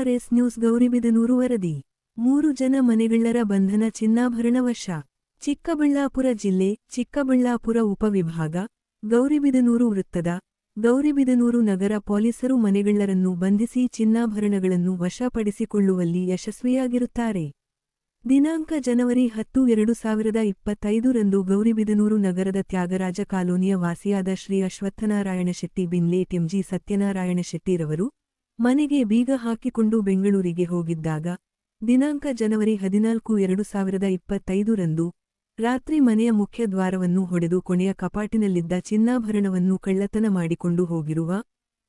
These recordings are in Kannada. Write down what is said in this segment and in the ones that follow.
ಕೆಆರ್ಎಸ್ ನ್ಯೂಸ್ ಗೌರಿಬಿದನೂರು ವರದಿ ಮೂರು ಜನ ಮನೆಗಳ್ಳರ ಬಂಧನ ಚಿನ್ನಾಭರಣ ವಶ ಚಿಕ್ಕಬಳ್ಳಾಪುರ ಜಿಲ್ಲೆ, ಚಿಕ್ಕಬಳ್ಳಾಪುರ ಉಪವಿಭಾಗ ಗೌರಿಬಿದನೂರು ವೃತ್ತದ ಗೌರಿಬಿದನೂರು ನಗರ ಪೊಲೀಸರು ಮನೆಗಳ್ಳರನ್ನು ಬಂಧಿಸಿ ಚಿನ್ನಾಭರಣಗಳನ್ನು ವಶಪಡಿಸಿಕೊಳ್ಳುವಲ್ಲಿ ಯಶಸ್ವಿಯಾಗಿರುತ್ತಾರೆ. ದಿನಾಂಕ ಜನವರಿ ಹತ್ತು ಎರಡು ಸಾವಿರದ ಇಪ್ಪತ್ತೈದರಂದು ಗೌರಿಬಿದನೂರು ನಗರದ ತ್ಯಾಗರಾಜ ಕಾಲೋನಿಯ ವಾಸಿಯಾದ ಶ್ರೀ ಅಶ್ವತ್ಥನಾರಾಯಣ ಶೆಟ್ಟಿ ಬಿನ್ಲೇಟ್ ಎಂಜಿ ಸತ್ಯನಾರಾಯಣ ಶೆಟ್ಟಿರವರು ಮನೆಗೆ ಬೀಗ ಹಾಕಿಕೊಂಡು ಬೆಂಗಳೂರಿಗೆ ಹೋಗಿದ್ದಾಗ, ದಿನಾಂಕ ಜನವರಿ ಹದಿನಾಲ್ಕು ಎರಡು ಸಾವಿರದ ಇಪ್ಪತ್ತೈದರಂದು ರಾತ್ರಿ ಮನೆಯ ಮುಖ್ಯ ದ್ವಾರವನ್ನು ಹೊಡೆದು ಕೊನೆಯ ಕಪಾಟಿನಲ್ಲಿದ್ದ ಚಿನ್ನಾಭರಣವನ್ನು ಕಳ್ಳತನ ಮಾಡಿಕೊಂಡು ಹೋಗಿರುವ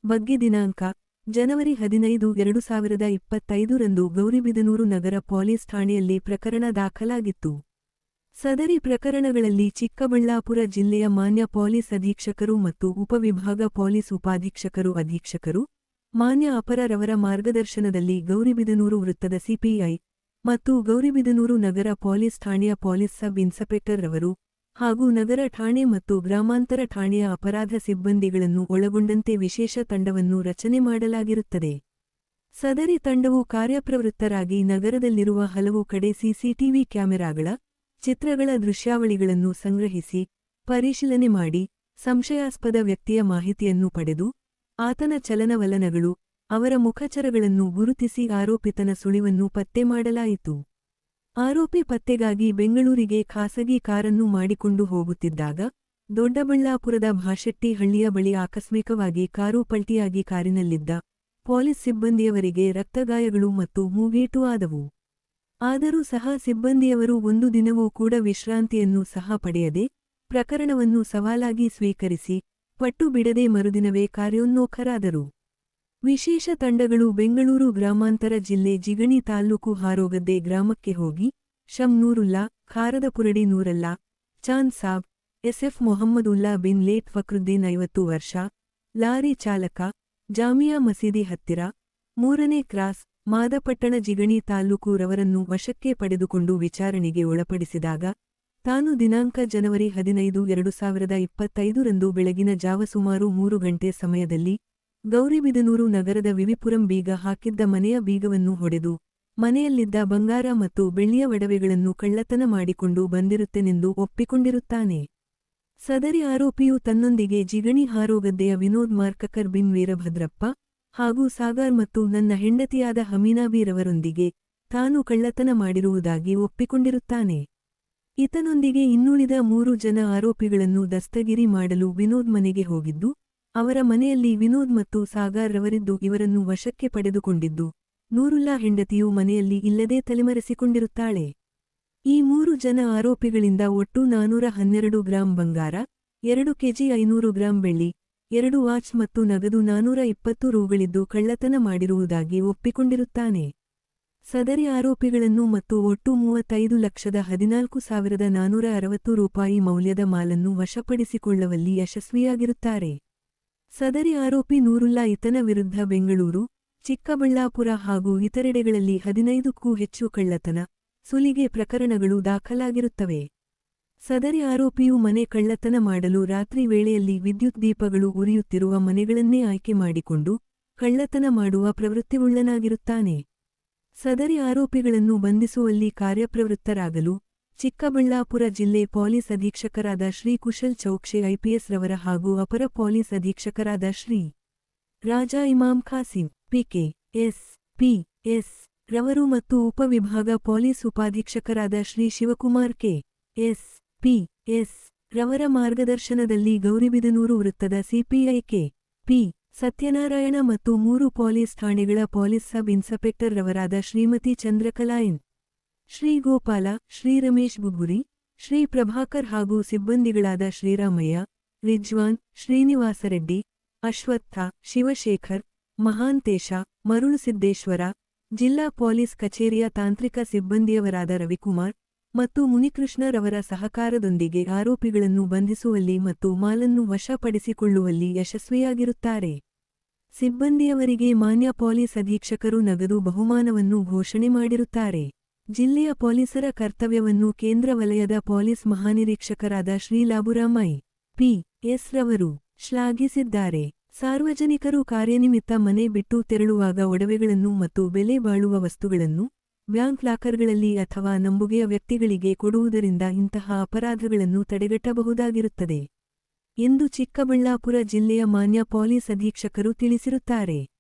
ಬಗ್ಗೆ ದಿನಾಂಕ, ಜನವರಿ ಹದಿನೈದು ಎರಡು ಸಾವಿರದ ಇಪ್ಪತ್ತೈದರಂದು ಗೌರಿಬಿದನೂರು ನಗರ ಪೊಲೀಸ್ ಠಾಣೆಯಲ್ಲಿ ಪ್ರಕರಣ ದಾಖಲಾಗಿತ್ತು. ಸದರಿ ಪ್ರಕರಣಗಳಲ್ಲಿ ಚಿಕ್ಕಬಳ್ಳಾಪುರ ಜಿಲ್ಲೆಯ ಮಾನ್ಯ ಪೊಲೀಸ್ ಅಧೀಕ್ಷಕರು ಮತ್ತು ಉಪವಿಭಾಗ ಪೊಲೀಸ್ ಉಪಾಧೀಕ್ಷಕರು ಅಧೀಕ್ಷಕರು ಮಾನ್ಯ ಅಪರರವರ ಮಾರ್ಗದರ್ಶನದಲ್ಲಿ ಗೌರಿಬಿದನೂರು ವೃತ್ತದ ಸಿಪಿಐ ಮತ್ತು ಗೌರಿಬಿದನೂರು ನಗರ ಪೊಲೀಸ್ ಠಾಣೆಯ ಪೊಲೀಸ್ ಸಬ್ ಇನ್ಸ್ಪೆಕ್ಟರ್ ರವರು ಹಾಗೂ ನಗರ ಠಾಣೆ ಮತ್ತು ಗ್ರಾಮಾಂತರ ಠಾಣೆಯ ಅಪರಾಧ ಸಿಬ್ಬಂದಿಗಳನ್ನು ಒಳಗೊಂಡಂತೆ ವಿಶೇಷ ತಂಡವನ್ನು ರಚನೆ ಮಾಡಲಾಗಿರುತ್ತದೆ. ಸದರಿ ತಂಡವು ಕಾರ್ಯಪ್ರವೃತ್ತರಾಗಿ ನಗರದಲ್ಲಿರುವ ಹಲವು ಕಡೆ ಸಿಸಿಟಿವಿ ಕ್ಯಾಮೆರಾಗಳ, ಚಿತ್ರಗಳ ದೃಶ್ಯಾವಳಿಗಳನ್ನು ಸಂಗ್ರಹಿಸಿ, ಪರಿಶೀಲನೆ ಮಾಡಿ, ಸಂಶಯಾಸ್ಪದ ವ್ಯಕ್ತಿಯ ಮಾಹಿತಿಯನ್ನು ಪಡೆದು ಆತನ ಚಲನವಲನಗಳು ಅವರ ಮುಖಚರಗಳನ್ನು ಗುರುತಿಸಿ ಆರೋಪಿತನ ಸುಳಿವನ್ನು ಪತ್ತೆ ಮಾಡಲಾಯಿತು. ಆರೋಪಿ ಪತ್ತೆಗಾಗಿ ಬೆಂಗಳೂರಿಗೆ ಖಾಸಗಿ ಕಾರನ್ನು ಮಾಡಿಕೊಂಡು ಹೋಗುತ್ತಿದ್ದಾಗ ದೊಡ್ಡಬಳ್ಳಾಪುರದ ಭಾಷೆಟ್ಟಿ ಹಳ್ಳಿಯ ಬಳಿ ಆಕಸ್ಮಿಕವಾಗಿ ಕಾರು ಪಲ್ಟಿಯಾಗಿ ಕಾರಿನಲ್ಲಿದ್ದ ಪೊಲೀಸ್ ಸಿಬ್ಬಂದಿಯವರಿಗೆ ರಕ್ತಗಾಯಗಳು ಮತ್ತು ಮೂಗೇಟು ಆದವು. ಆದರೂ ಸಹ ಸಿಬ್ಬಂದಿಯವರು ಒಂದು ದಿನವೂ ಕೂಡ ವಿಶ್ರಾಂತಿಯನ್ನು ಸಹ ಪಡೆಯದೆ ಪ್ರಕರಣವನ್ನು ಸವಾಲಾಗಿ ಸ್ವೀಕರಿಸಿ ಪಟ್ಟು ಬಿಡದೆ ಮರುದಿನವೇ ಕಾರ್ಯೋನ್ಮುಖರಾದರು. ವಿಶೇಷ ತಂಡಗಳು ಬೆಂಗಳೂರು ಗ್ರಾಮಾಂತರ ಜಿಲ್ಲೆ ಜಿಗಣಿ ತಾಲ್ಲೂಕು ಹಾರೋಗದ್ದೆ ಗ್ರಾಮಕ್ಕೆ ಹೋಗಿ ಶಂ ನೂರುಲ್ಲಾ, ಖಾರದ ಪುರಡಿ ನೂರಲ್ಲಾ ಚಾಂದ್ ಸಾಬ್, ಎಸ್ಎಫ್ ಮೊಹಮ್ಮದುಲ್ಲಾ ಬಿನ್ ಲೇಟ್ ಫಕ್ರುದ್ದೀನ್ ಐವತ್ತು ವರ್ಷ, ಲಾರಿ ಚಾಲಕ, ಜಾಮಿಯಾ ಮಸೀದಿ ಹತ್ತಿರ, ಮೂರನೇ ಕ್ರಾಸ್, ಮಾದಪಟ್ಟಣ ಜಿಗಣಿ ತಾಲ್ಲೂಕು ರವರನ್ನು ವಶಕ್ಕೆ ಪಡೆದುಕೊಂಡು ವಿಚಾರಣೆಗೆ ಒಳಪಡಿಸಿದಾಗ ತಾನು ದಿನಾಂಕ ಜನವರಿ ಹದಿನೈದು, ಎರಡು ಸಾವಿರದ ಇಪ್ಪತ್ತೈದರಂದು ಬೆಳಗಿನ ಜಾವ ಸುಮಾರು ಮೂರು ಗಂಟೆ ಸಮಯದಲ್ಲಿ ಗೌರಿಬಿದನೂರು ನಗರದ ವಿವಿಪುರಂ ಬೀಗ ಹಾಕಿದ್ದ ಮನೆಯ ಬೀಗವನ್ನು ಹೊಡೆದು ಮನೆಯಲ್ಲಿದ್ದ ಬಂಗಾರ ಮತ್ತು ಬೆಳ್ಳಿಯ ಒಡವೆಗಳನ್ನು ಕಳ್ಳತನ ಮಾಡಿಕೊಂಡು ಬಂದಿರುತ್ತೆನೆಂದು ಒಪ್ಪಿಕೊಂಡಿರುತ್ತಾನೆ. ಸದರಿ ಆರೋಪಿಯು ತನ್ನೊಂದಿಗೆ ಜಿಗಣಿ ಹಾರೋಗದ್ದೆಯ ವಿನೋದ್ ಮಾರ್ಕಕರ್ ಬಿನ್ ವೀರಭದ್ರಪ್ಪ ಹಾಗೂ ಸಾಗರ್ ಮತ್ತು ನನ್ನ ಹೆಂಡತಿಯಾದ ಹಮೀನಾಬೀರವರೊಂದಿಗೆ ತಾನು ಕಳ್ಳತನ ಮಾಡಿರುವುದಾಗಿ ಒಪ್ಪಿಕೊಂಡಿರುತ್ತಾನೆ. ಈತನೊಂದಿಗೆ ಇನ್ನುಳಿದ ಮೂರು ಜನ ಆರೋಪಿಗಳನ್ನು ದಸ್ತಗಿರಿ ಮಾಡಲು ವಿನೋದ್ ಮನೆಗೆ ಹೋಗಿದ್ದು, ಅವರ ಮನೆಯಲ್ಲಿ ವಿನೋದ್ ಮತ್ತು ಸಾಗರ್ ರವರಿದ್ದು ಇವರನ್ನು ವಶಕ್ಕೆ ಪಡೆದುಕೊಂಡಿದ್ದು, ನೂರುಲ್ಲಾ ಹೆಂಡತಿಯು ಮನೆಯಲ್ಲಿ ಇಲ್ಲದೇ ತಲೆಮರೆಸಿಕೊಂಡಿರುತ್ತಾಳೆ. ಈ ಮೂರು ಜನ ಆರೋಪಿಗಳಿಂದ ಒಟ್ಟು ನಾನೂರ ಹನ್ನೆರಡು ಗ್ರಾಂ ಬಂಗಾರ, ಎರಡು ಕೆಜಿ ಐನೂರು ಗ್ರಾಂ ಬೆಳ್ಳಿ, ಎರಡು ವಾಚ್ ಮತ್ತು ನಗದು ನಾನೂರ ಇಪ್ಪತ್ತು ರೂಗಳಿದ್ದು ಕಳ್ಳತನ ಮಾಡಿರುವುದಾಗಿ ಒಪ್ಪಿಕೊಂಡಿರುತ್ತಾನೆ. ಸದರಿ ಆರೋಪಿಗಳನ್ನು ಮತ್ತು ಒಟ್ಟು ಮೂವತ್ತೈದು ಲಕ್ಷದ ಹದಿನಾಲ್ಕು ಸಾವಿರದ ನಾನೂರ ಅರವತ್ತು ರೂಪಾಯಿ ಮೌಲ್ಯದ ಮಾಲನ್ನು ವಶಪಡಿಸಿಕೊಳ್ಳುವಲ್ಲಿ ಯಶಸ್ವಿಯಾಗಿರುತ್ತಾರೆ. ಸದರಿ ಆರೋಪಿ ನೂರುಲ್ಲಾ ಇತನ ವಿರುದ್ಧ ಬೆಂಗಳೂರು, ಚಿಕ್ಕಬಳ್ಳಾಪುರ ಹಾಗೂ ಇತರೆಡೆಗಳಲ್ಲಿ ಹದಿನೈದಕ್ಕೂ ಹೆಚ್ಚು ಕಳ್ಳತನ, ಸುಲಿಗೆ ಪ್ರಕರಣಗಳು ದಾಖಲಾಗಿರುತ್ತವೆ. ಸದರಿ ಆರೋಪಿಯು ಮನೆ ಕಳ್ಳತನ ಮಾಡಲು ರಾತ್ರಿ ವೇಳೆಯಲ್ಲಿ ವಿದ್ಯುತ್ ದೀಪಗಳು ಉರಿಯುತ್ತಿರುವ ಮನೆಗಳನ್ನೇ ಆಯ್ಕೆ ಮಾಡಿಕೊಂಡು ಕಳ್ಳತನ ಮಾಡುವ ಪ್ರವೃತ್ತಿವುಳ್ಳನಾಗಿರುತ್ತಾನೆ ಸದರಿ ಆರೋಪಿಗಳನ್ನು ಬಂಧಿಸುವಲ್ಲಿ ಕಾರ್ಯಪ್ರವೃತ್ತರಾಗಲು ಚಿಕ್ಕಬಳ್ಳಾಪುರ ಜಿಲ್ಲೆ ಪೊಲೀಸ್ ಅಧೀಕ್ಷಕರಾದ ಶ್ರೀ ಕುಶಲ್ ಚೌಕ್ಷೆ ಐಪಿಎಸ್ ರವರ ಹಾಗೂ ಅಪರ police ಅಧೀಕ್ಷಕರಾದ Shri Raja Imam Khasim, PK S, P S ರವರು ಮತ್ತು ಉಪವಿಭಾಗ police ಉಪಾಧೀಕ್ಷಕರಾದ Shri Shivakumar K S, P S ರವರ ಮಾರ್ಗದರ್ಶನದಲ್ಲಿ ಗೌರಿಬಿದನೂರು ವೃತ್ತದ ಸಿಪಿಐ ಕೆ ಪಿ ಸತ್ಯನಾರಾಯಣ ಮತ್ತು ಮೂರು ಪೊಲೀಸ್ ಠಾಣೆಗಳ ಪೊಲೀಸ್ ಸಬ್ ಇನ್ಸ್ಪೆಕ್ಟರ್ ರವರಾದ ಶ್ರೀಮತಿ ಚಂದ್ರಕಲಾ ಎನ್. ಶ್ರೀ ಗೋಪಾಲ, ಶ್ರೀ ರಮೇಶ್ ಬುಗುರಿ ಶ್ರೀ ಪ್ರಭಾಕರ್ ಹಾಗೂ ಸಿಬ್ಬಂದಿಗಳಾದ ಶ್ರೀರಾಮಯ್ಯ, ರಿಜ್ವಾನ್, ಶ್ರೀನಿವಾಸರೆಡ್ಡಿ, ಅಶ್ವತ್ಥ, ಶಿವಶೇಖರ್, ಮಹಾಂತೇಶ, ಮರುಳುಸಿದ್ದೇಶ್ವರ, ಜಿಲ್ಲಾ ಪೊಲೀಸ್ ಕಚೇರಿಯ ತಾಂತ್ರಿಕ ಸಿಬ್ಬಂದಿಯವರಾದ ರವಿಕುಮಾರ್ ಮತ್ತು ಮುನಿಕೃಷ್ಣರವರ ಸಹಕಾರದೊಂದಿಗೆ ಆರೋಪಿಗಳನ್ನು ಬಂಧಿಸುವಲ್ಲಿ ಮತ್ತು ಮಾಲನ್ನು ವಶಪಡಿಸಿಕೊಳ್ಳುವಲ್ಲಿ ಯಶಸ್ವಿಯಾಗಿರುತ್ತಾರೆ. ಸಿಬ್ಬಂದಿಯವರಿಗೆ ಮಾನ್ಯ ಪೊಲೀಸ್ ಅಧೀಕ್ಷಕರು ನಗದು ಬಹುಮಾನವನ್ನು ಘೋಷಣೆ ಮಾಡಿರುತ್ತಾರೆ. ಜಿಲ್ಲೆಯ ಪೊಲೀಸರ ಕರ್ತವ್ಯವನ್ನು ಕೇಂದ್ರ ವಲಯದ ಪೊಲೀಸ್ ಮಹಾನಿರೀಕ್ಷಕರಾದ ಶ್ರೀ ಲಾಬುರಾಮೈ ಪಿ. ಎಸ್. ರವರು ಶ್ಲಾಘಿಸಿದ್ದಾರೆ. ಸಾರ್ವಜನಿಕರು ಕಾರ್ಯನಿಮಿತ್ತ ಮನೆ ಬಿಟ್ಟು ತೆರಳುವಾಗ ಒಡವೆಗಳನ್ನು ಮತ್ತು ಬೆಲೆ ಬಾಳುವ ವಸ್ತುಗಳನ್ನು ಬ್ಯಾಂಕ್ ಲಾಕರ್ಗಳಲ್ಲಿ ಅಥವಾ ನಂಬುಗೆಯ ವ್ಯಕ್ತಿಗಳಿಗೆ ಕೊಡುವುದರಿಂದ ಇಂತಹ ಅಪರಾಧಗಳನ್ನು ತಡೆಗಟ್ಟಬಹುದಾಗಿರುತ್ತದೆ. ಎಂದು ಚಿಕ್ಕಬಳ್ಳಾಪುರ ಜಿಲ್ಲೆಯ ಮಾನ್ಯ ಪೊಲೀಸ್ ಅಧೀಕ್ಷಕರು ತಿಳಿಸಿರುತ್ತಾರೆ.